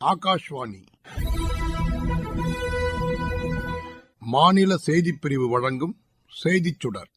ஆகாஷ்வாணி. மாநில செய்தி பிரிவு வழங்கும் செய்திச் சுடர்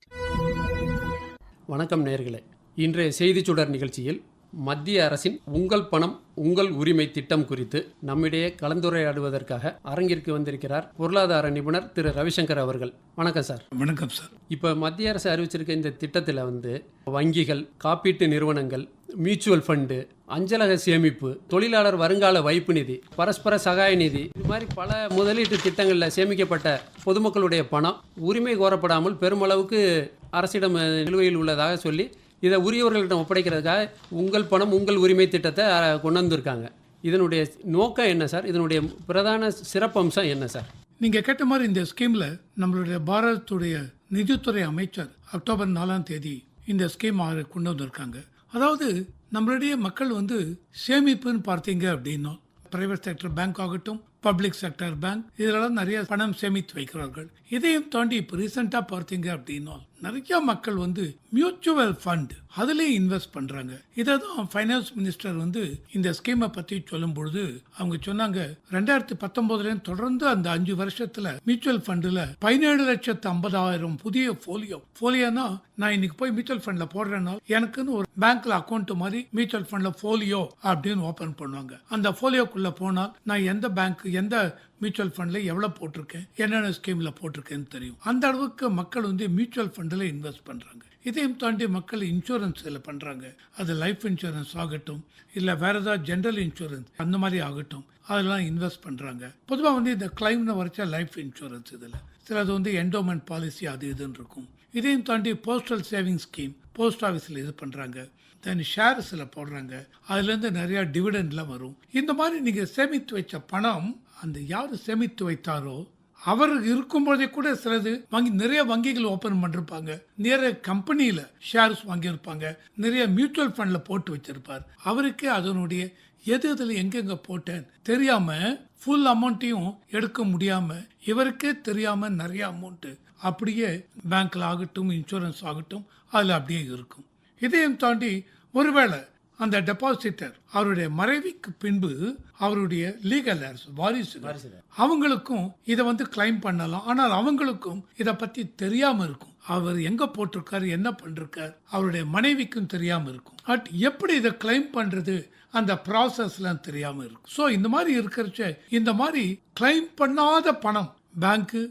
வணக்கம் நேர்களே. இன்றைய செய்திச் சுடர் நிகழ்ச்சியில் மத்திய அரசின் உங்கள் பணம் உங்கள் உரிமை திட்டம் குறித்து நம்மிடையே கலந்துரையாடுவதற்காக அரங்கிற்கு வந்திருக்கிறார் பொருளாதார நிபுணர் திரு. ரவிசங்கர் அவர்கள். வணக்கம் சார். வணக்கம் சார். இப்போ மத்திய அரசு அறிவிச்சிருக்க இந்த திட்டத்தில் வந்து வங்கிகள் காப்பீட்டு நிறுவனங்கள் மியூச்சுவல் ஃபண்டு அஞ்சலக சேமிப்பு தொழிலாளர் வருங்கால வைப்பு நிதி பரஸ்பர சகாய நிதி இது மாதிரி பல முதலீட்டு திட்டங்களில் சேமிக்கப்பட்ட பொதுமக்களுடைய பணம் உரிமை கோரப்படாமல் பெருமளவுக்கு அரசிடம் நிலுவையில் உள்ளதாக சொல்லி இதை உரியவர்களிடம் ஒப்படைக்கிறதுக்காக உங்கள் பணம் உங்கள் உரிமை திட்டத்தை கொண்டு வந்திருக்காங்க இதனுடைய நோக்கம் என்ன சார்? இதனுடைய பிரதான சிறப்பம்சம் என்ன சார்? நீங்கள் கேட்ட மாதிரி இந்த ஸ்கீமில் நம்மளுடைய பாரதத்துடைய நிதித்துறை அமைச்சர் அக்டோபர் நாலாம் தேதி இந்த ஸ்கீம் கொண்டு வந்திருக்காங்க. அதாவது நம்மளுடைய மக்கள் வந்து சேமிப்புன்னு பார்த்தீங்க அப்படின்னா பிரைவேட் செக்டர் பேங்க் ஆகட்டும் பப்ளிக் செக்டர் பேங்க் இதெல்லாம் நிறைய பணம் சேமித்து வைக்கிறார்கள். இதையும் தாண்டி இப்போ ரீசெண்டாக பார்த்தீங்க அப்படின்னா நிறைய மக்கள் வந்து மியூச்சுவல் ஃபண்ட் அதுலேயும் இன்வெஸ்ட் பண்றாங்க. இதை தான் ஃபைனான்ஸ் மினிஸ்டர் வந்து இந்த ஸ்கீமை பற்றி சொல்லும் பொழுது அவங்க சொன்னாங்க ரெண்டாயிரத்தி பத்தொன்பதுலேயும் தொடர்ந்து அந்த அஞ்சு வருஷத்துல மியூச்சுவல் ஃபண்டில் பதினேழு லட்சத்து ஐம்பதாயிரம் புதிய போலியோ போலியோனா நான் இன்னைக்கு போய் மியூச்சுவல் ஃபண்ட்ல போடுறேன்னா எனக்குன்னு ஒரு பேங்க்ல அக்கௌண்ட் மாதிரி மியூச்சுவல் ஃபண்ட்ல போலியோ அப்படின்னு ஓபன் பண்ணுவாங்க. அந்த போலியோக்குள்ள போனால் நான் எந்த பேங்க் எந்த மியூச்சுவல் ஃபண்டில் எவ்வளோ போட்டிருக்கேன்? என்னென்ன ஸ்கீமில் போட்டிருக்கேன்னு தெரியும். அந்த அளவுக்கு மக்கள் வந்து மியூச்சுவல் ஃபண்டில் இன்வெஸ்ட் பண்ணுறாங்க இதையும் தாண்டி மக்கள் இன்சூரன்ஸில் பண்ணுறாங்க அது லைஃப் இன்சூரன்ஸ் ஆகட்டும் இல்லை வேறு ஏதாவது ஜென்ரல் இன்சூரன்ஸ் அந்த மாதிரி ஆகட்டும் அதெல்லாம் இன்வெஸ்ட் பண்ணுறாங்க பொதுவாக வந்து இந்த கிளைம்னு வரைச்சா லைஃப் இன்சூரன்ஸ் இதில். சிலது வந்து என்டோமெண்ட் பாலிசி அது இதுன்னு இருக்கும். இதையும் தாண்டி போஸ்டல் சேவிங் ஸ்கீம் போஸ்ட் ஆஃபீஸில் இது பண்ணுறாங்க தென் ஷேர்ஸில் போடுறாங்க. அதுலேருந்து நிறையா டிவிடெண்ட்லாம் வரும். இந்த மாதிரி நீங்கள் சேமித்து வச்ச பணம் அந்த யார் சேமித்து வைத்தாரோ அவர் இருக்கும்போதே கூட சிலது வங்கி நிறைய வங்கிகள் ஓபன் பண்ணிருப்பாங்க. நிறைய கம்பெனியில ஷேர்ஸ் வாங்கியிருப்பாங்க. நிறைய மியூச்சுவல் ஃபண்ட்ல போட்டு வச்சிருப்பார். அவருக்கே அதனுடைய எது எதுல எங்கெங்க போட்டேன் தெரியாம ஃபுல் அமௌண்ட்டையும் எடுக்க முடியாம இவருக்கே தெரியாம நிறைய அமௌண்ட் அப்படியே பேங்க்ல ஆகட்டும் இன்சூரன்ஸ் ஆகட்டும் அதில் அப்படியே இருக்கும். இதையும் தாண்டி ஒருவேளை அந்த டெபாசிட்டர் அவருடைய மறைவுக்கு பின்பு அவருடைய லீகல் வாரிசுகள் அவங்களுக்கும் இதை வந்து கிளைம் பண்ணலாம். ஆனால் அவங்களுக்கும் இதை பத்தி தெரியாம இருக்கும். அவர் எங்க போட்டிருக்காரு என்ன பண்ணிருக்காரு அவருடைய மனைவிக்கும் தெரியாம இருக்கும். பட் எப்படி இதை கிளைம் பண்றது அந்த ப்ராசஸ்லாம் தெரியாம இருக்கும். ஸோ இந்த மாதிரி இருக்கிறச்ச இந்த மாதிரி கிளைம் பண்ணாத பணம் பேங்க்கு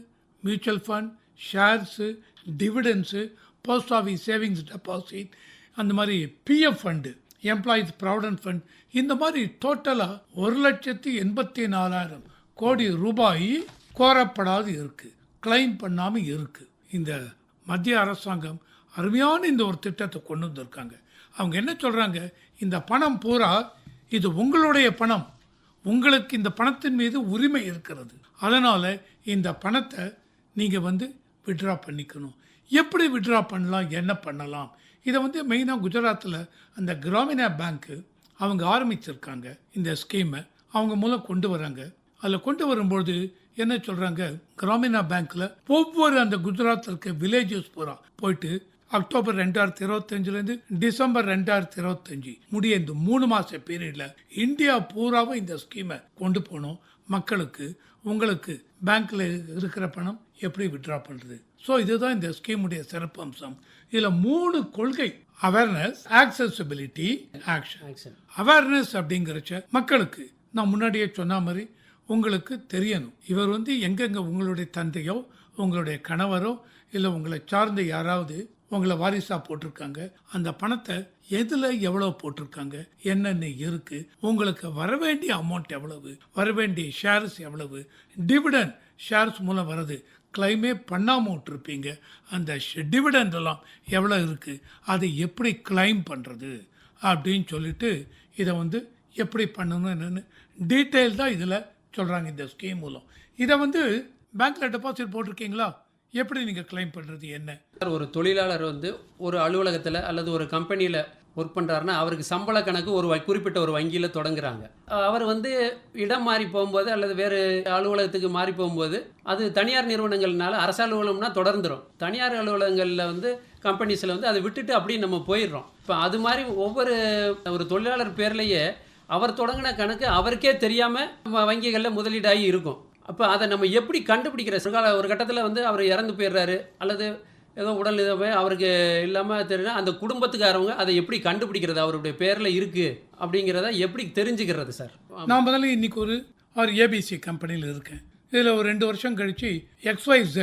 mutual fund shares dividends post office savings deposit அந்த மாதிரி PF fund employees provident fund இந்த மாதிரி டோட்டலாக ஒரு லட்சத்தி எண்பத்தி நாலாயிரம் கோடி ரூபாய் கோரப்படாது இருக்குது கிளைம் பண்ணாமல் இருக்குது இந்த மத்திய அரசாங்கம் அருமையான இந்த ஒரு திட்டத்தை கொண்டு வந்திருக்காங்க. அவங்க என்ன சொல்கிறாங்க இந்த பணம் பூரா இது உங்களுடைய பணம். உங்களுக்கு இந்த பணத்தின் மீது உரிமை இருக்கிறது. அதனால் இந்த பணத்தை நீங்கள் வந்து விட்ரா பண்ணிக்கணும். எப்படி விட்ரா பண்ணலாம்? என்ன பண்ணலாம்? இதை வந்து மெயினாக குஜராத்தில் அந்த கிராமினா பேங்க்கு அவங்க ஆரம்பிச்சிருக்காங்க. இந்த ஸ்கீமை அவங்க மூலம் கொண்டு வராங்க. அதில் கொண்டு வரும்பொழுது என்ன சொல்கிறாங்க கிராமினா பேங்க்கில் ஒவ்வொரு அந்த குஜராத்தில் இருக்க வில்லேஜஸ் பூரா போயிட்டு அக்டோபர் ரெண்டாயிரத்தி இருபத்தஞ்சிலேருந்து டிசம்பர் ரெண்டாயிரத்தி இருபத்தஞ்சி முடிய இந்த மூணு மாத பீரியடில் இந்தியா பூராவும் இந்த ஸ்கீமை கொண்டு போனோம். மக்களுக்கு உங்களுக்கு பேங்க்கில் இருக்கிற பணம் எப்படி விட்ரா பண்ணுறது ஸோ இதுதான் இந்த ஸ்கீமுடைய சிறப்பு அம்சம் இதில் மூணு கொள்கை. அவேர்னஸ் ஆக்சசிபிலிட்டி ஆக்ஷன் அவேர்னஸ் அப்படிங்கிறச்ச மக்களுக்கு நான் முன்னாடியே சொன்ன மாதிரி உங்களுக்கு தெரியணும். இவர் வந்து எங்கெங்க உங்களுடைய தந்தையோ உங்களுடைய கணவரோ இல்லை உங்களை சார்ந்த யாராவது உங்களை வாரிசா போட்டிருக்காங்க அந்த பணத்தை எதுல எவ்வளவு போட்டிருக்காங்க என்னென்ன இருக்கு உங்களுக்கு வர வேண்டிய அமௌண்ட் எவ்வளவு வர வேண்டிய ஷேர்ஸ் எவ்வளவு டிவிடன் ஷேர்ஸ் மூலம் வருது கிளைமே பண்ணாமல் விட்டுருப்பீங்க. அந்த டிவிடெண்ட் எல்லாம் எவ்வளோ இருக்குது அதை எப்படி கிளைம் பண்ணுறது அப்படின்னு சொல்லிட்டு இதை வந்து எப்படி பண்ணணும் என்னென்னு டீட்டெயில் தான் இதில் சொல்கிறாங்க இந்த ஸ்கீம் மூலம். இதை வந்து பேங்க்கில் டெபாசிட் போட்டிருக்கீங்களா? எப்படி நீங்கள் கிளைம் பண்ணுறது என்ன? ஒரு தொழிலாளர் வந்து ஒரு அலுவலகத்தில் அல்லது ஒரு கம்பெனியில் ஒர்க் பண்ணுறாருன்னா அவருக்கு சம்பள கணக்கு ஒரு வ- குறிப்பிட்ட ஒரு வங்கியில் தொடங்குறாங்க. அவர் வந்து இடம் மாறி போகும்போது அல்லது வேறு அலுவலகத்துக்கு மாறி போகும்போது அது தனியார் நிறுவனங்கள்னால அரசு அலுவலகம்னா தொடர்ந்துடும் தனியார் அலுவலகங்களில் வந்து கம்பெனிஸில் வந்து அதை விட்டுட்டு அப்படியே நம்ம போயிடுறோம். இப்போ அது மாதிரி ஒவ்வொரு ஒரு தொழிலாளர் பேர்லேயே அவர் தொடங்கின கணக்கு அவருக்கே தெரியாமல் வங்கிகளில் முதலீடாகி இருக்கும். அப்போ அதை நம்ம எப்படி கண்டுபிடிக்கிற ஒரு ஒரு கட்டத்தில் வந்து அவர் இறந்து போயிடுறாரு அல்லது ஏதோ உடல் இதை போய் அவருக்கு இல்லாமல் தெரியும் அந்த குடும்பத்துக்காரவங்க அதை எப்படி கண்டுபிடிக்கிறது அவருடைய பேரில் இருக்குது அப்படிங்கிறத எப்படி தெரிஞ்சுக்கிறது சார்? நான் முதல்ல இன்றைக்கி ஒரு ஒரு ஏபிசி கம்பெனியில் இருக்கேன். இதில் ஒரு ரெண்டு வருஷம் கழித்து XYZ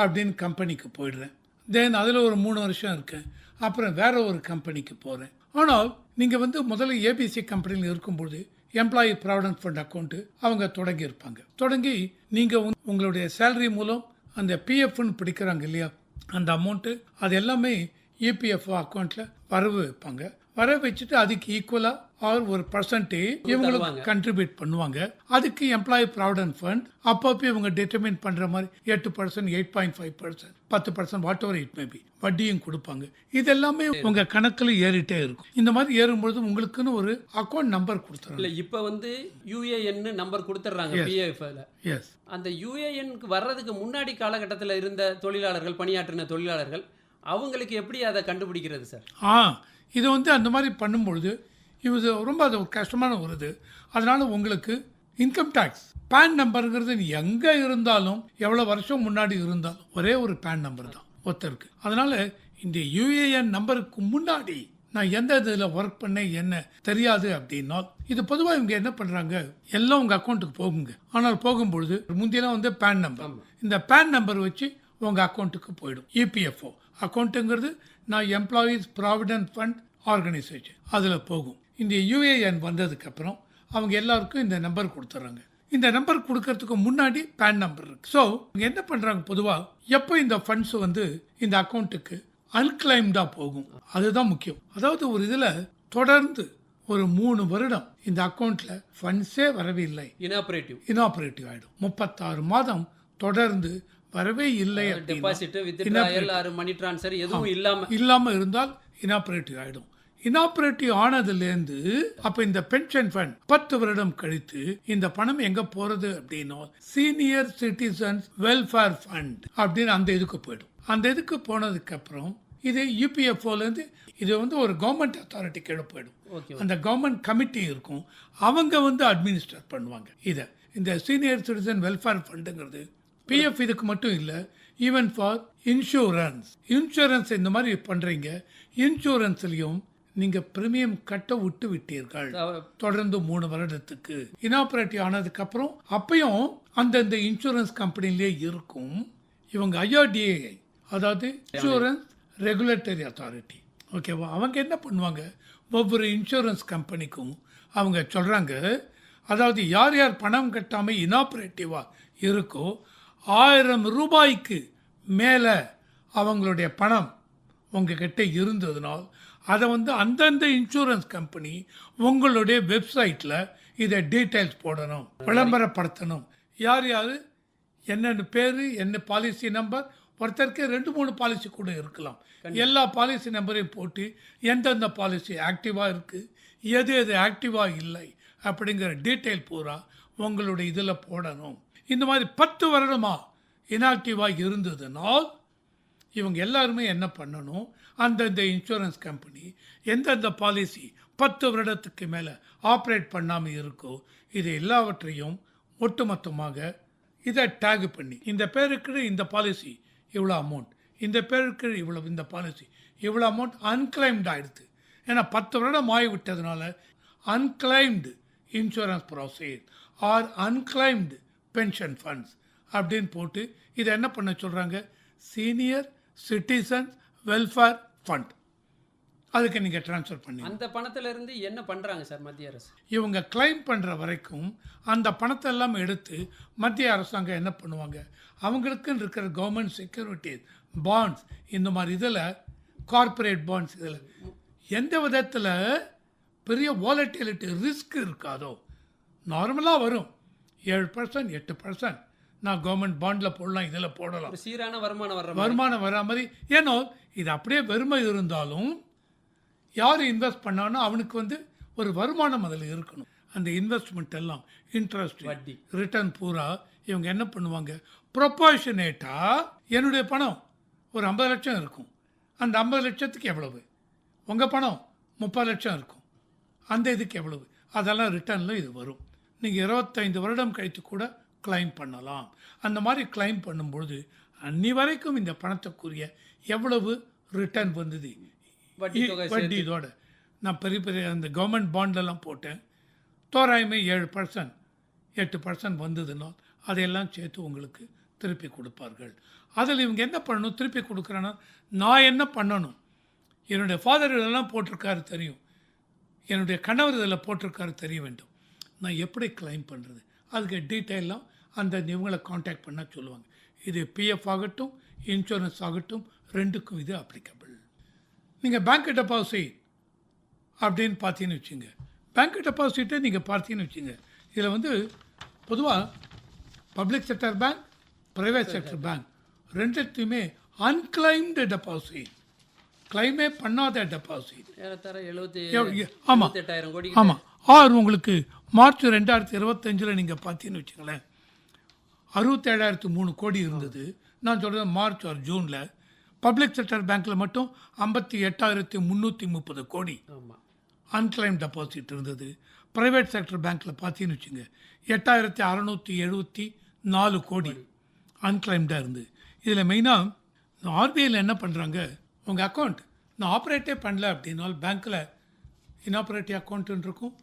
அப்படின்னு கம்பெனிக்கு போயிடுறேன். தென் அதில் ஒரு மூணு வருஷம் இருக்கேன். அப்புறம் வேற ஒரு கம்பெனிக்கு போகிறேன் ஆனால் நீங்கள் வந்து முதல்ல ஏபிசி கம்பெனியில் இருக்கும்பொழுது எம்ப்ளாயி ப்ராவிடன்ட் ஃபண்ட் அக்கௌண்ட்டு அவங்க தொடங்கி இருப்பாங்க தொடங்கி நீங்கள் உங்களுடைய சேலரி மூலம் அந்த பிஎஃப்னு பிடிக்கிறாங்க இல்லையா அந்த அமௌண்ட்டு அது எல்லாமே E இபிஎஃப்ஓ அக்கௌண்ட்டில் வரவு வைப்பாங்க. வர வச்சுட்டு அதுக்கு ஈக்குவலாக ஆர் ஒரு பர்சன்டேஜ் இவங்களுக்கு. கண்ட்ரிபியூட் பண்ணுவாங்க. அதுக்கு எம்ப்ளாயி ப்ராவிடன்ட் ஃபண்ட் அப்பப்போ இவங்க டிட்டர்மின் பண்ணுற மாதிரி எட்டு percent eight point five percent பத்து percent what ever it maybe வட்டியும் கொடுப்பாங்க. இது எல்லாமே உங்க கணக்கில் ஏறிட்டே இருக்கும். இந்த மாதிரி ஏறும்பொழுது உங்களுக்குன்னு ஒரு அக்கௌண்ட் நம்பர் கொடுத்துறாங்க இல்லை இப்போ வந்து யூஏஎன் நம்பர் கொடுத்துட்றாங்க பிஏஎஃப்ல எஸ் அந்த யூஏஎன்க்கு வர்றதுக்கு முன்னாடி காலகட்டத்தில் இருந்த தொழிலாளர்கள் பணியாற்றின தொழிலாளர்கள் அவங்களுக்கு எப்படி அதை கண்டுபிடிக்கிறது சார்? ஆ இது வந்து அந்த மாதிரி பண்ணும்பொழுது இது ரொம்ப அது ஒரு கஷ்டமான ஒரு இது. அதனால உங்களுக்கு இன்கம் டேக்ஸ் பேன் நம்பருங்கிறது நீ எங்கே இருந்தாலும் எவ்வளோ வருஷம் முன்னாடி இருந்தாலும் ஒரே ஒரு பேன் நம்பர் தான் ஒருத்தருக்கு. அதனால இந்த யூஏஎன் நம்பருக்கு முன்னாடி நான் எந்த இதில் ஒர்க் பண்ணேன் என்ன தெரியாது அப்படின்னா இது பொதுவாக இவங்க என்ன பண்ணுறாங்க எல்லாம் உங்கள் அக்கௌண்ட்டுக்கு போகுங்க. ஆனால் போகும்பொழுது முந்தியெல்லாம் வந்து பேன் நம்பர் இந்த பேன் நம்பர் வச்சு உங்கள் அக்கௌண்ட்டுக்கு போயிடும். E இபிஎஃப்ஓ அக்கௌண்ட்டுங்கிறது நான் எம்ப்ளாயீஸ் ப்ராவிடன்ட் ஃபண்ட் ஆர்கனைசேஷன் அதில் போகும். இந்த யூஏஎன் வந்ததுக்கப்புறம் அவங்க எல்லாருக்கும் இந்த நம்பர் கொடுத்துட்றாங்க இந்த நம்பர் கொடுக்கறதுக்கு முன்னாடி பேன் நம்பர் இருக்கு. ஸோ என்ன பண்ணுறாங்க பொதுவாக எப்போ இந்த ஃபண்ட்ஸ் வந்து இந்த அக்கௌண்ட்டுக்கு அன்கிளைம்டாக போகும்? அதுதான் முக்கியம். அதாவது ஒரு இதில் தொடர்ந்து ஒரு மூணு வருடம் இந்த அக்கௌண்ட்டில் ஃபண்ட்ஸே வரவே இல்லை. இனாபரேட்டிவ் இனாபரேட்டிவ் ஆகிடும் முப்பத்தாறு மாதம் தொடர்ந்து வரவே இல்லை டெபாசிட் ஆறு மணி ட்ரான்ஸ்ஃபர் எதுவும் இல்லாம இல்லாம இருந்தால் இனாபரேட்டிவ் ஆயிடும். இனாபரேட்டிவ் ஆனதுலேருந்து அப்ப இந்த பென்ஷன் ஃபண்ட் பத்து வருடம் கழித்து இந்த பணம் எங்க போறது அப்படின்னா சீனியர் சிட்டிசன்ஸ் வெல்ஃபேர் ஃபண்ட் அப்படின்னு அந்த இதுக்கு போயிடும். அந்த இதுக்கு போனதுக்கு அப்புறம் இது யூபிஎஃப்ஓல இருந்து இது வந்து ஒரு கவர்மெண்ட் அத்தாரிட்டி கீழே போயிடும். அந்த கவர்மெண்ட் கமிட்டி இருக்கும். அவங்க வந்து அட்மினிஸ்டர் பண்ணுவாங்க. இதை இந்த சீனியர் சிட்டிசன் வெல்ஃபேர் ஃபண்டுங்கிறது பிஎஃப் இதுக்கு மட்டும் இல்லை ஈவன் ஃபார் இன்சூரன்ஸ் இன்சூரன்ஸ் இந்த மாதிரி பண்ணுறீங்க இன்சூரன்ஸ்லையும் நீங்கள் ப்ரீமியம் கட்ட விட்டு விட்டீர்கள். தொடர்ந்து மூணு வருடத்துக்கு. இனாபரேட்டிவ் ஆனதுக்கப்புறம் அப்பயும் அந்தந்த இன்சூரன்ஸ் கம்பெனிலே இருக்கும். இவங்க ஐஆர்டிஏ அதாவது இன்சூரன்ஸ் ரெகுலேட்டரி அத்தாரிட்டி ஓகேவா அவங்க என்ன பண்ணுவாங்க? ஒவ்வொரு இன்சூரன்ஸ் கம்பெனிக்கும் அவங்க சொல்கிறாங்க அதாவது யார் யார் பணம் கட்டாமல் இனாபரேட்டிவாக இருக்கோ ஆயிரம் ரூபாய்க்கு மேலே அவங்களுடைய பணம் உங்ககிட்ட இருந்ததுனால் அதை வந்து அந்தந்த இன்சூரன்ஸ் கம்பெனி உங்களுடைய வெப்சைட்டில் இதை டீட்டெயில்ஸ் போடணும் விளம்பரப்படுத்தணும். யார் யார்? என்னென்ன பேர்? என்ன பாலிசி நம்பர் ஒருத்தருக்கு ரெண்டு மூணு பாலிசி கூட இருக்கலாம். எல்லா பாலிசி நம்பரையும் போட்டு எந்தெந்த பாலிசி ஆக்டிவாக இருக்குது எது எது ஆக்டிவாக இல்லை அப்படிங்கிற டீட்டெயில் பூரா உங்களுடைய இதில் போடணும். இந்த மாதிரி பத்து வருடமாக இனாக்டிவாக இருந்ததுனால் இவங்க எல்லாருமே என்ன பண்ணணும்? அந்தந்த இன்சூரன்ஸ் கம்பெனி எந்தெந்த பாலிசி பத்து வருடத்துக்கு மேலே ஆப்ரேட் பண்ணாமல் இருக்கோ இது எல்லாவற்றையும் ஒட்டுமொத்தமாக இதை டேக் பண்ணி இந்த பேருக்கு இந்த பாலிசி இவ்வளோ அமௌண்ட் இந்த பேருக்கு இவ்வளோ இந்த பாலிசி இவ்வளோ அமௌண்ட் அன்கிளைம்டு ஆகிடுது ஏன்னா பத்து வருடம் ஆகிவிட்டதுனால unclaimed insurance process or unclaimed pension funds அப்படின்னு போட்டு இதை என்ன பண்ண சொல்கிறாங்க சீனியர் சிட்டிசன்ஸ் வெல்ஃபேர் ஃபண்ட் அதுக்கு நீங்கள் ட்ரான்ஸ்ஃபர் பண்ணி அந்த பணத்துல இருந்து என்ன பண்றாங்க சார் மத்திய அரசு? இவங்க கிளைம் பண்ணுற வரைக்கும் அந்த பணத்தை எல்லாம் எடுத்து மத்திய அரசாங்கம் என்ன பண்ணுவாங்க? அவங்களுக்குன்னு இருக்கிற கவர்மெண்ட் செக்யூரிட்டிஸ் பாண்ட்ஸ் இந்த மாதிரி இதில் கார்ப்பரேட் பாண்ட்ஸ் இதில் எந்த விதத்தில் பெரிய வாலட்டிலிட்டி ரிஸ்க் இருக்காதோ நார்மலாக வரும். ஏழு பர்சன்ட் எட்டு பர்சன்ட் நான் கவர்மெண்ட் பாண்டில் போடலாம் இதில் போடலாம். சீரான வருமானம் மாதிரி. வருமானம் வரா மாதிரி. ஏன்னோ இது அப்படியே வெறுமை இருந்தாலும் யார் இன்வெஸ்ட் பண்ணானோ அவனுக்கு வந்து ஒரு வருமானம் அதில் இருக்கணும். அந்த இன்வெஸ்ட்மெண்ட் எல்லாம் இன்ட்ரெஸ்ட் வட்டி. ரிட்டர்ன் பூரா இவங்க என்ன பண்ணுவாங்க? ப்ரொப்போர்ஷனேட்டாக என்னுடைய பணம் ஒரு ஐம்பது லட்சம் இருக்கும். அந்த ஐம்பது லட்சத்துக்கு எவ்வளவு? உங்கள் பணம் முப்பது லட்சம் இருக்கும். அந்த இதுக்கு எவ்வளவு? அதெல்லாம் ரிட்டர்னில் இது வரும். நீங்கள் இருபத்தைந்து வருடம் கழித்து கூட கிளைம் பண்ணலாம். அந்த மாதிரி கிளைம் பண்ணும்பொழுது அன்னி வரைக்கும் இந்த பணத்துக்குரிய எவ்வளவு ரிட்டர்ன் வந்தது? வட்டி இதோட. நான் பெரிய பெரிய அந்த கவர்மெண்ட் பாண்டெல்லாம் போட்டேன். தோராயமே ஏழு பர்சன்ட் எட்டு பர்சன்ட் வந்ததுனால் அதையெல்லாம் சேர்த்து உங்களுக்கு திருப்பி கொடுப்பார்கள். அதில் இவங்க என்ன பண்ணணும்? திருப்பி கொடுக்குறேன்னா நான் என்ன பண்ணணும்? என்னுடைய ஃபாதர் இதெல்லாம் போட்டிருக்காரு தெரியும். என்னுடைய கணவர் இதில் போட்டிருக்காரு தெரிய வேண்டும். நான் எப்படி கிளைம் பண்ணுறது அதுக்கு டீட்டெயிலாம் அந்த இவங்களை காண்டாக்ட் பண்ண சொல்லுவாங்க. இது பிஎஃப் ஆகட்டும் இன்சூரன்ஸ் ஆகட்டும் ரெண்டுக்கும் இது அப்ளிகபிள் நீங்கள் பேங்க் டெபாசிட் அப்படின்னு பார்த்தீங்கன்னு வச்சுங்க. பேங்க் டெபாசிட்டை நீங்கள் பார்த்தீங்கன்னு வச்சுங்க. இதில் வந்து பொதுவாக public sector bank private sector bank ரெண்டுத்தையுமே அன்கிளைம்டு டெபாசிட் கிளைமே பண்ணாத டெபாசிட் ஆமாம் ஆமாம் ஆறு உங்களுக்கு மார்ச் ரெண்டாயிரத்தி இருபத்தஞ்சில் நீங்கள் பார்த்தீங்கன்னு வச்சுங்களேன். அறுபத்தேழாயிரத்து மூணு கோடி இருந்தது. நான் சொல்கிறது மார்ச் ஆர் ஜூனில். பப்ளிக் செக்டர் பேங்க்கில் மட்டும் ஐம்பத்தி எட்டாயிரத்தி முந்நூற்றி முப்பது கோடி. அன்கிளைம் டெபாசிட் இருந்தது. ப்ரைவேட் செக்டர் பேங்க்கில் பார்த்தீங்கன்னு வச்சுங்க எட்டாயிரத்தி அறநூற்றி எழுபத்தி நாலு கோடி அன்கிளைம்டாக இருந்தது இதில் மெயினாக ஆர்பிஐயில் என்ன பண்ணுறாங்க உங்கள் அக்கௌண்ட் நான் ஆப்ரேட்டே பண்ணல அப்படின்னால் பேங்க்கில் இனாப்ரேட்டிவ் அக்கௌண்ட்டுன்னு இருக்கும்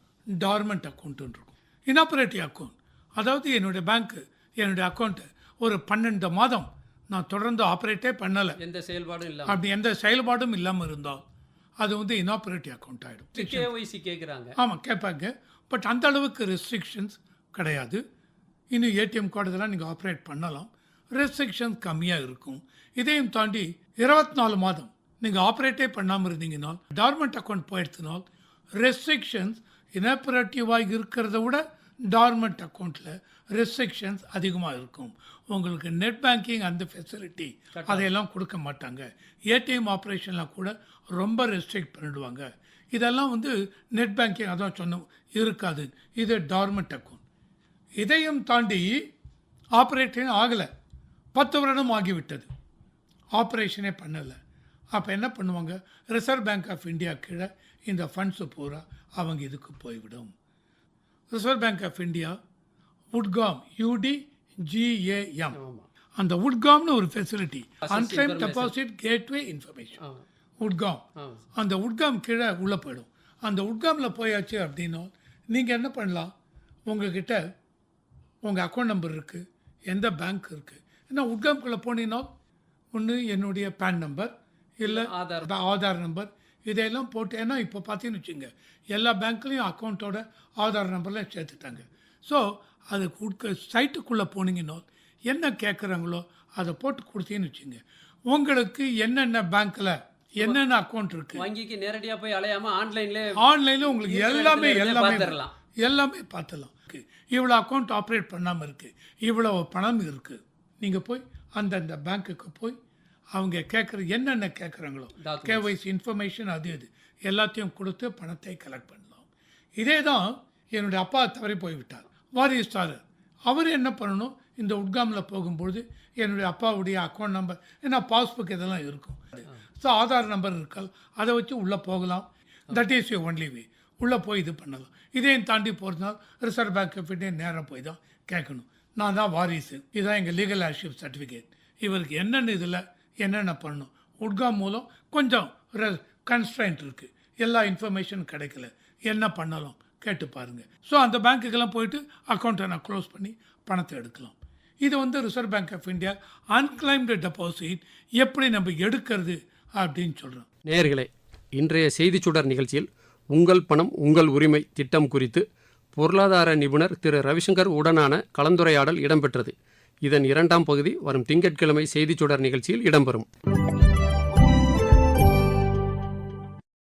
டார்மெண்ட் அக்கௌண்ட்டுன்னு இருக்கும். இனாப்ரேட்டிவ் அக்கௌண்ட் அதாவது என்னுடைய பேங்க்கு என்னுடைய அக்கௌண்ட்டை ஒரு பன்னெண்டு மாதம் நான் தொடர்ந்து ஆப்ரேட்டே பண்ணலை. எந்த செயல்பாடும் இல்லாமல் அப்படி எந்த செயல்பாடும் இல்லாமல் இருந்தால் அது வந்து இனாப்ரேட்டிவ் அக்கௌண்ட் ஆகிடும் கேஒய்சி கேட்குறாங்க ஆமாம் கேட்பாங்க. பட் அந்த அளவுக்கு ரெஸ்ட்ரிக்ஷன்ஸ் கிடையாது. இன்னும் ஏடிஎம் கார்டு இதெல்லாம் நீங்கள் ஆப்ரேட் பண்ணலாம். ரெஸ்ட்ரிக்ஷன்ஸ் கம்மியாக இருக்கும். இதையும் தாண்டி இருபத்தி நாலு மாதம் நீங்கள் ஆப்ரேட்டே பண்ணாமல் இருந்தீங்கன்னா டார்மெண்ட் அக்கௌண்ட் போயிடுத்தினால் ரெஸ்ட்ரிக்ஷன்ஸ் இனப்பரேட்டிவாக இருக்கிறத விட டார்மெண்ட் அக்கௌண்ட்டில் ரெஸ்ட்ரிக்ஷன்ஸ் அதிகமாக இருக்கும். உங்களுக்கு நெட் பேங்கிங் அந்த ஃபெசிலிட்டி அதையெல்லாம் கொடுக்க மாட்டாங்க. ஏடிஎம் ஆப்ரேஷன்லாம் கூட ரொம்ப ரெஸ்ட்ரிக்ட் பண்ணிடுவாங்க. இதெல்லாம் வந்து நெட் பேங்கிங் அதான் சொன்னோம் இருக்காது. இது டார்மெண்ட் அக்கௌண்ட் இதையும் தாண்டி ஆப்ரேஷன் ஆகலை? பத்து வருடம் ஆகிவிட்டது. ஆப்ரேஷனே பண்ணலை. அப்போ என்ன பண்ணுவாங்க? ரிசர்வ் பேங்க் ஆஃப் இந்தியா கீழே இந்த ஃபண்ட்ஸு பூரா அவங்க இதுக்கு போய்விடும். Reserve Bank of India Udgam U D G A M ஆமாம் அந்த உட்காம்னு ஒரு ஃபெசிலிட்டி அன்டைம் டெபாசிட் கேட்வே இன்ஃபர்மேஷன் உட்காம் அந்த உட்காம் கீழே உள்ளே போயிடும். அந்த உட்காமில் போயாச்சு அப்படின்னா நீங்கள் என்ன பண்ணலாம்? உங்ககிட்ட உங்கள் அக்கௌண்ட் நம்பர் இருக்குது எந்த பேங்க் இருக்குது ஏன்னா உட்காம்குள்ளே போனீங்கன்னா ஒன்று என்னுடைய பேன் நம்பர் இல்லை ஆதார். ஆதார் நம்பர் இதையெல்லாம் போட்டு ஏன்னா இப்போ பார்த்தீங்கன்னு வச்சுங்க எல்லா பேங்க்லேயும் அக்கௌண்ட்டோட ஆதார் நம்பர்லாம் சேர்த்துட்டாங்க. ஸோ அது கொடுக்க சைட்டுக்குள்ளே போனீங்கன்னா என்ன கேட்குறாங்களோ அதை போட்டு கொடுத்தீங்கன்னு வச்சுங்க. உங்களுக்கு என்னென்ன பேங்க்கில் என்னென்ன அக்கௌண்ட் இருக்குது வங்கிக்கு நேரடியாக போய் அலையாம ஆன்லைன்ல ஆன்லைனில் உங்களுக்கு எல்லாமே எல்லாமே பார்த்துடலாம். எல்லாமே பார்த்துலாம் இவ்வளோ அக்கௌண்ட் ஆப்ரேட் பண்ணாமல் இருக்குது இவ்வளோ பணம் இருக்குது நீங்கள் போய் அந்தந்த பேங்க்குக்கு போய் அவங்க கேட்குற என்னென்ன கேட்குறாங்களோ. கேஒய்சி இன்ஃபர்மேஷன் அது இது எல்லாத்தையும் கொடுத்து பணத்தை கலெக்ட் பண்ணலாம். இதே தான் என்னுடைய அப்பா தவறி போய்விட்டார். வாரிஸ்தாரர் அவர் என்ன பண்ணணும்? இந்த உட்காமில் போகும்பொழுது என்னுடைய அப்பாவுடைய அக்கௌண்ட் நம்பர் ஏன்னா பாஸ்புக் இதெல்லாம் இருக்கும். ஸோ ஆதார் நம்பர் இருக்கால் அதை வச்சு உள்ளே போகலாம். That is you only way உள்ளே போய் இது பண்ணலாம். இதையும் தாண்டி போகிறதுனால ரிசர்வ் பேங்க் ஆஃப் இந்தியா நேராக போய் தான் கேட்கணும் நான் தான் வாரிசு. இதுதான் எங்கள் லீகல் ஆர்ஷிப் சர்டிஃபிகேட் இவருக்கு என்னென்ன இதில் என்னென்ன பண்ணணும்? உட்கா மூலம் கொஞ்சம் கன்ஸ்ட்ரைண்ட் இருக்குது எல்லா இன்ஃபர்மேஷன் கிடைக்கல. என்ன பண்ணலாம்? கேட்டு பாருங்கள் ஸோ அந்த பேங்க்குக்கெல்லாம் போயிட்டு அக்கௌண்ட்டை நான் க்ளோஸ் பண்ணி பணத்தை எடுக்கலாம். இது வந்து Reserve Bank of India unclaimed deposit எப்படி நம்ம எடுக்கிறது அப்படின்னு சொல்கிறோம் நேர்களே இன்றைய செய்தி சுடர் நிகழ்ச்சியில் உங்கள் பணம் உங்கள் உரிமை திட்டம் குறித்து பொருளாதார நிபுணர் திரு ரவிசங்கர் உடனான கலந்துரையாடல் இடம்பெற்றது. இதன் இரண்டாம் பகுதி வரும் திங்கட்கிழமை செய்திச் சுடர் நிகழ்ச்சியில் இடம்பெறும்.